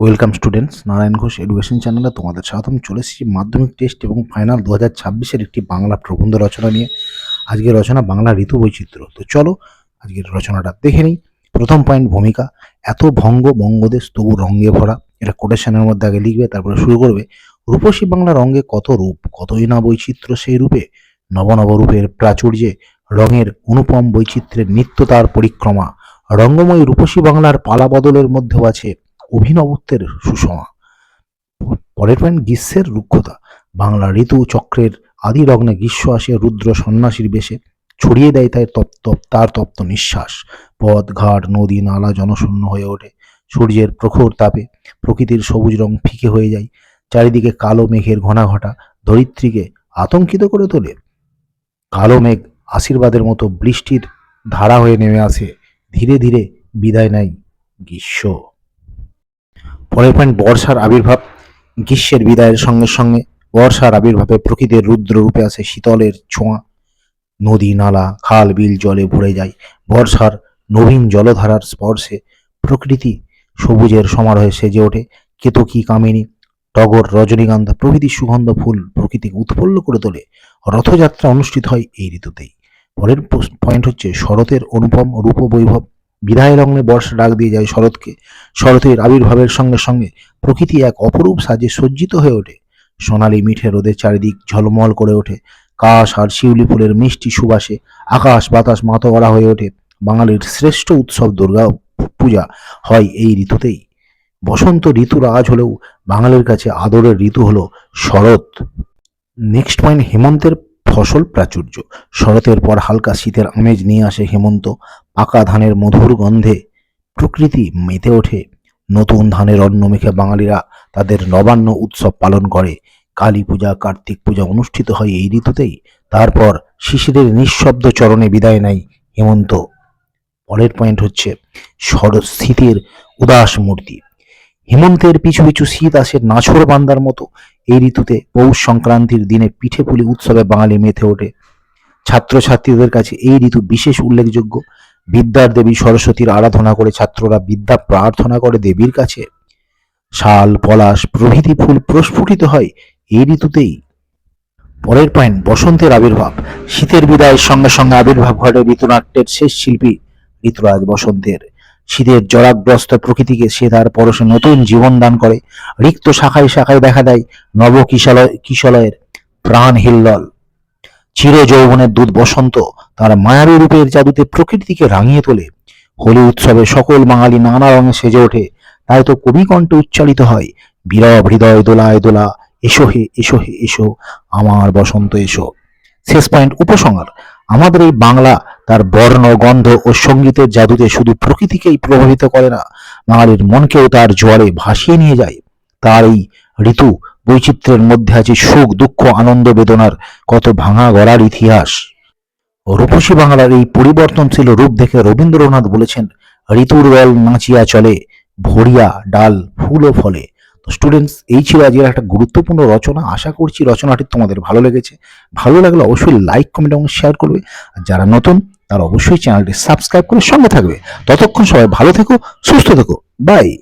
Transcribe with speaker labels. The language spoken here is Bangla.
Speaker 1: Welcome students Narayan Ghosh education চ্যানেলে তোমাদের স্বাগতম। চলে এসেছি মাধ্যমিক টেস্ট এবং ফাইনাল দু হাজার ছাব্বিশের একটি বাংলা প্রবন্ধ রচনা নিয়ে। আজকের রচনা বাংলা ঋতু বৈচিত্র্য। তো চলো, আজকের রচনাটা দেখে নিই। প্রথম পয়েন্ট ভূমিকা। এত ভঙ্গ বঙ্গদেশ তবু রঙ্গে ভরা। এটা কোটেশনের মধ্যে আগে লিখবে, তারপরে শুরু করবে। রূপসী বাংলা রঙ্গে কত রূপ, কতই না বৈচিত্র্য সেই রূপে? নবনব রূপের প্রাচুর্যে রঙের অনুপম বৈচিত্র্যের নিত্য তার পরিক্রমা। রঙ্গময় রূপসী বাংলার পালা বদলের মধ্যেও আছে অভিনবত্বের সুষমা। পরের পয়েন্ট, গ্রীষ্মের রুক্ষতা। বাংলা ঋতু চক্রের আদি লগ্নে গ্রীষ্ম আসে রুদ্র সন্ন্যাসীর বেশে ছড়িয়ে দেয় তাই তপ্ত তার তপ্ত নিঃশ্বাস। পথ, ঘাট, নদী, নালা জনশূন্য হয়ে ওঠে। সূর্যের প্রখর তাপে প্রকৃতির সবুজ রং ফিকে হয়ে যায়। চারিদিকে কালো মেঘের ঘনা ঘটা ধরিত্রীকে আতঙ্কিত করে তোলে। কালো মেঘ আশীর্বাদের মতো বৃষ্টির ধারা হয়ে নেমে আসে। ধীরে ধীরে বিদায় নেয় গ্রীষ্ম। পরের পয়েন্ট বর্ষার আবির্ভাব। গ্রীষ্মের বিদায়ের সঙ্গে সঙ্গে বর্ষার আবির্ভাবে প্রকৃতির রুদ্র রূপে আসে শীতলের ছোঁয়া। নদী, নালা, খাল, বিল, জলে ভরে যায়। বর্ষার নবীন জলধারার স্পর্শে প্রকৃতি সবুজের সমারোহে সেজে ওঠে। কেতকী, কামিনী, টগর, রজনীগন্ধা প্রভৃতি সুগন্ধ ফুল প্রকৃতিকে উৎফুল্ল করে তোলে। রথযাত্রা অনুষ্ঠিত হয় এই ঋতুতেই। পরের পয়েন্ট হচ্ছে শরতের অনুপম রূপ বৈভব বিদায় লগ্নে বর্ষা ডাক দিয়ে যায় শরৎকে। শরতের আবির্ভাবের সঙ্গে সঙ্গে প্রকৃতি এক অপরূপ সাজে সজ্জিত হয়ে ওঠে। সোনালি মিঠে রোদের চারিদিক ঝলমল করে ওঠে। কাশ আর শিউলি ফুলের মিষ্টি সুবাসে আকাশ বাতাস মাতোয়ারা হয়ে ওঠে। বাঙালির শ্রেষ্ঠ উৎসব দুর্গা পূজা হয় এই ঋতুতেই। বসন্ত ঋতুর আজ হলেও বাঙালির কাছে আদরের ঋতু হলো শরৎ। নেক্সট পয়েন্ট, হেমন্তের ফসল প্রাচুর্য। শরতের পর হালকা শীতের আমেজ নিয়ে আসে হেমন্ত। পাকা ধানের মধুর গন্ধে প্রকৃতি মেতে ওঠে। নতুন ধানের অন্ন মেখে বাঙালিরা তাদের নবান্ন উৎসব পালন করে। কালী পূজা, কার্তিক পূজা অনুষ্ঠিত হয় এই ঋতুতেই। তারপর শিশিরের নিঃশব্দ চরণে বিদায় নেয় হেমন্ত। পরের পয়েন্ট হচ্ছে শরৎ শীতের উদাস মূর্তি। হেমন্তের পিছু পিছু শীত আসে নাছর বান্দার মতো এই ঋতুতে পৌষ সংক্রান্তির দিনে পিঠে পুলি উৎসবে বাঙালি মেতে ওঠে। ছাত্রছাত্রীদের কাছে এই ঋতু বিশেষ উল্লেখযোগ্য। বিদ্যার দেবী সরস্বতীর আরাধনা করে ছাত্ররা বিদ্যা প্রার্থনা করে দেবীর কাছে। শাল, পলাশ প্রভৃতি ফুল প্রস্ফুটিত হয় এই ঋতুতেই। পরের পয়েন্ট, বসন্তের আবির্ভাব। শীতের বিদায়ের সঙ্গে সঙ্গে আবির্ভাব ঘটে ঋতুনাট্যের শেষ শিল্পী ঋতুরাজ বসন্তের। শীতের জরাগ্রস্ত প্রকৃতিকে সে তার পরশে নতুন জীবন দান করে। রিক্ত শাখায় শাখায় দেখা দেয় নব কিশালয় কিশলয়ের প্রাণ হিল্লল চির যৌবনের দুধ বসন্ত তার মায়াবী রূপের জাদুতে প্রকৃতিকে রাঙিয়ে তোলে। হোলি উৎসবে সকল বাঙালি নানা রঙে সেজে ওঠে। তাই তো কবি কণ্ঠে উচ্চারিত হয়, বিরব হৃদয় দোলায় দোলা, এসো হে এসো হে, এসো, আমার বসন্ত এসো। শেষ পয়েন্ট, উপসংহার। আমাদের এই বাংলা তার বর্ণ, গন্ধ ও সঙ্গীতের জাদুতে শুধু প্রকৃতিকেই প্রভাবিত করে না, বাঙালির মনকেও তার জোয়ারে ভাসিয়ে নিয়ে যায়। তার এই ঋতু বৈচিত্র্যের মধ্যে আছে সুখ, দুঃখ, আনন্দ, বেদনার কত ভাঙা গড়ার ইতিহাস। রূপসী বাংলার এই পরিবর্তনশীল রূপ দেখে রবীন্দ্রনাথ বলেছেন, ঋতুর দল নাচিয়া চলে, ভরিয়া ডাল ফুল ও ফলে। তো স্টুডেন্টস এই ছিল আজকের একটা গুরুত্বপূর্ণ রচনা। আশা করছি রচনাটি তোমাদের ভালো লেগেছে। ভালো লাগলে অবশ্যই লাইক কমেন্ট এবং শেয়ার করবে। আর যারা নতুন, তারা অবশ্যই চ্যানেলটি সাবস্ক্রাইব করে সঙ্গে থাকবে। ততক্ষণ সবাই ভালো থেকো, সুস্থ থেকো। বাই